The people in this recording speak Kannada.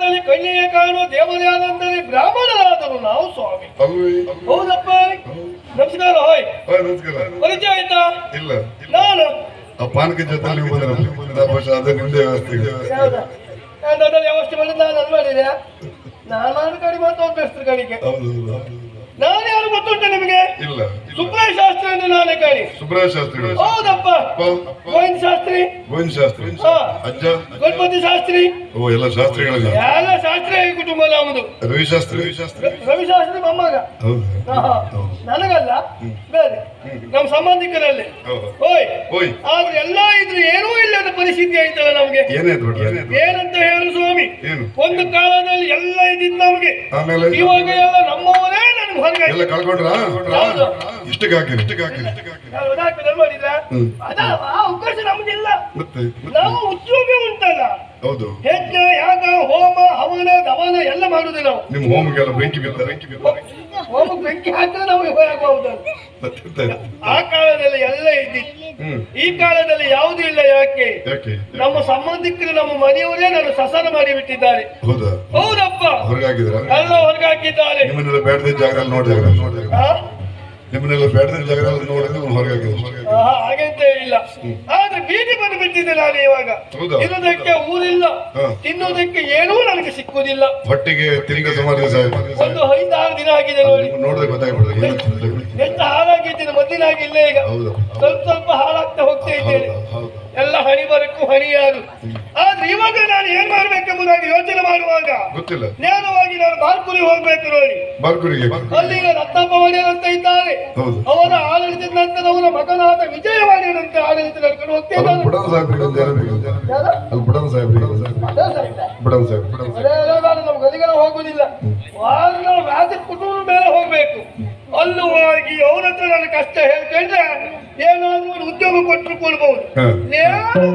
ಕಾಲದಲ್ಲಿ ಕಣ್ಣಿಗೆ ಕಾಣುವ ದೇವರಾದಂದರೆ ಬ್ರಾಹ್ಮಣರಾದರು ನಾವು ಸ್ವಾಮಿ. ಹೌದಪ್ಪ. ನಮಸ್ಕಾರ ಹೋಯ್. ನಮಸ್ಕಾರ. ಪರಿಚಯ ಆಯ್ತಾ? ಇಲ್ಲ. ನಾನು. ಪಾನಕ ಜೊತೆ ವ್ಯವಸ್ಥೆ. ಹೌದಾ? ನಾನು ಅದು ಮಾಡಿದೆ. ನಾನು ಕಡಿಮೆ ಮಾತು ಹೋಗ್ಬೇಕು ಕಡೆಗೆ. ನಾನು ಯಾರು ಗೊತ್ತುಂಟ ನಿಮಗೆ? ಇಲ್ಲ. ಶಾಸ್ತ್ರಿ ಎಂದು ನಾನೇ ಕಾಣಿ ಸುಬ್ರಾಯ ಶಾಸ್ತ್ರಿಗಳು ಹೌದಪ್ಪ. ಗೋವಿಂದ ಶಾಸ್ತ್ರಿ? ಗೋವಿಂದ ಶಾಸ್ತ್ರಿ. ಅಜ್ಜ? ಗಣಪತಿ ಶಾಸ್ತ್ರಿ? ಓ ಎಲ್ಲ ಶಾಸ್ತ್ರಿಗಳಲ್ಲ ಎಲ್ಲ ಶಾಸ್ತ್ರೀಯ ಕುಟುಂಬ ನಮ್ಮದು ರವಿ ಶಾಸ್ತ್ರಿ. ರವಿ ಶಾಸ್ತ್ರಿ. ರವಿ ಶಾಸ್ತ್ರಿ ಮೊಮ್ಮಗ ನನಗಲ್ಲ. ಬೇರೆ. ನಮ್ಮ ಸಂಬಂಧಿಕರಲ್ಲಿ. ಓಯ್ ಓಯ್ ಆದ್ರೆ ಎಲ್ಲ ಇದ್ರೆ ಏನೂ ಇಲ್ಲದ ಪರಿಸ್ಥಿತಿ ಆಯ್ತಲ್ಲ ನಮ್ಗೆ. ಏನಾಯ್ತು ಏನಂತ ಹೇಳು ಸ್ವಾಮಿ. ಒಂದು ಕಾಲದಲ್ಲಿ ಎಲ್ಲ ಇದ್ದಿದ್ದು ನಮ್ಗೆ. ಇವಾಗ ಎಲ್ಲ ನಮ್ಮವರೇ ಎಲ್ಲ ಕಳ್ಕೊಂಡ್ರ? ಇಷ್ಟಕ್ಕೆ ಹಾಕಿರಿ ಇಷ್ಟಕ್ಕೆ ಅವಕಾಶ ಮತ್ತೆ ನಾವು ಉದ್ಯೋಗ ಉಂಟಲ್ಲ. ಹೌದು. ಯಜ್ಞ ಯಾಗ ಹೋಮ ಹವನ ಗವನ ಎಲ್ಲ ಮಾಡುದು ನಾವು. ನಿಮ್ಮ ಹೋಮ್ಗೆಲ್ಲ ಬೆಂಕಿ ಬಿದ್ದ ಬೆಂಕಿ ಬಿದ್ದ ಹೋಮ ಬೆಂಕಿ ಹಾಕಿದ್ರೆ ನಾವು ಹೋಗಬಹುದು ಆ ಕಾಲದಲ್ಲಿ ಎಲ್ಲ ಇದ್ದಿತ್ತು ಈ ಕಾಲದಲ್ಲಿ ಯಾವುದೂ ಇಲ್ಲ ಯಾಕೆ? ನಮ್ಮ ಸಂಬಂಧಿಕರು ನಮ್ಮ ಮನೆಯವರೇ ನಾನು ಸಸನ ಮಾಡಿ ಬಿಟ್ಟಿದ್ದಾರೆ ಹೌದಾ? ಹೌದಪ್ಪ. ಎಲ್ಲ ಹೊರಗಾಕಿದ್ದಾರೆ ನಿಮ್ಮನ್ನೆಲ್ಲ ಬೇಡದ ಜಾಗದಲ್ಲಿ ನೋಡಿದ್ರೆ? ನಿಮ್ಮನ್ನೆಲ್ಲ ಬೇಡದ ಜಾಗದಲ್ಲಿ ನೋಡಿದ್ರೆ ಹೊರಗಾಕಿದ್ರು ಆಹಾ, ಹಾಗೆಂತ ಇಲ್ಲ. ಆದ್ರೆ ಬೀದಿ ಬಂದು ಬಿಟ್ಟಿದ್ದೆ ನಾನು ಇವಾಗ? ಇರೋದಕ್ಕೆ ಊರಿಲ್ಲ. ತಿನ್ನೋದಕ್ಕೆ ಏನೂ ನನಗೆ ಸಿಕ್ಕುವುದಿಲ್ಲ. ಹೊಟ್ಟೆಗೆ ತಿಂಗ ಸುಮಾರು ಒಂದು ಐದಾರು ದಿನ ಆಗಿದೆ ನೋಡಿ. ನೋಡಿದ್ರೆ ಗೊತ್ತಾಗ್ಬಿಡುದು ಎಷ್ಟು ಹಾಳಾಗಿದ್ದೇನೆ ಈಗ. ಸ್ವಲ್ಪ ಸ್ವಲ್ಪ ಹಾಳಾಗ್ತಾ ಹೋಗ್ತಾ ಇದ್ದೇನೆ. ಎಲ್ಲ ಹಣಿ ಬರಕ್ಕೂ ಹಣಿಯಾರು ಆದ್ರೆ ಇವಾಗ ನಾನು ಏನ್ ಮಾಡ್ಬೇಕೆಂಬುದಾಗಿ ಯೋಚನೆ ಮಾಡುವಾಗ ಗೊತ್ತಿಲ್ಲ. ನೇರವಾಗಿ ನಾನು ಬಾರ್ಕುರಿಗೆ ಹೋಗ್ಬೇಕು ನೋಡಿ. ಬಾರ್ಕುರಿಗೆ ಅಲ್ಲಿ ರತ್ನಪ್ಪ ಒಡೆಯರ್ ಅಂತ ಇದ್ದಾರೆ. ಅವರ ಆಡಳಿತದ ನಂತರ ಅವರ ಮಗನಾದ ವಿಜಯವಾಣಿಯರಂತೆ ಆಡಳಿತ ನಡ್ಕೊಂಡು ಹೋಗ್ತಾ ಅಲ್ಲಿ ಬುಡನ್ ಸಾಹೇಬ್ರಿಗೆ ಒಂದು ಯಾರು? ಬೇಕು? ಯಾರು? ಅಲ್ಲಿ ಬುಡನ್ ಸಾಹೇಬ್ರಿಗೆ ಅದೇ ಸಾಯ್ತಾ? ಬುಡನ್ ಸಾಹೇಬ್ ಬುಡನ್ ಸಾಹೇಬ್. ಅದೇ ಹೇಳೋದಾದ್ರೆ ನಮ್ಗೆ ಅಲ್ಲಿಗೆಲ್ಲ ಹೋಗುದಿಲ್ಲ. ಆದ್ರೆ ನಾವು ರಾಜ ಕುಟುಂಬ ಮೇಲೆ ಹೋಗ್ಬೇಕು. ಅಲ್ಲೂ ಹೋಗಿ ಅವ್ರ ಹತ್ರ ನನ್ನ ಕಷ್ಟ ಹೇಳ್ಕೊಂಡ್ರೆ ಏನಾದ್ರೂ ಒಂದು ಉದ್ಯೋಗ ಕೊಟ್ಟರು ಕೊಡ್ಬಹುದು ಹಾ. ನೇರವಾಗಿ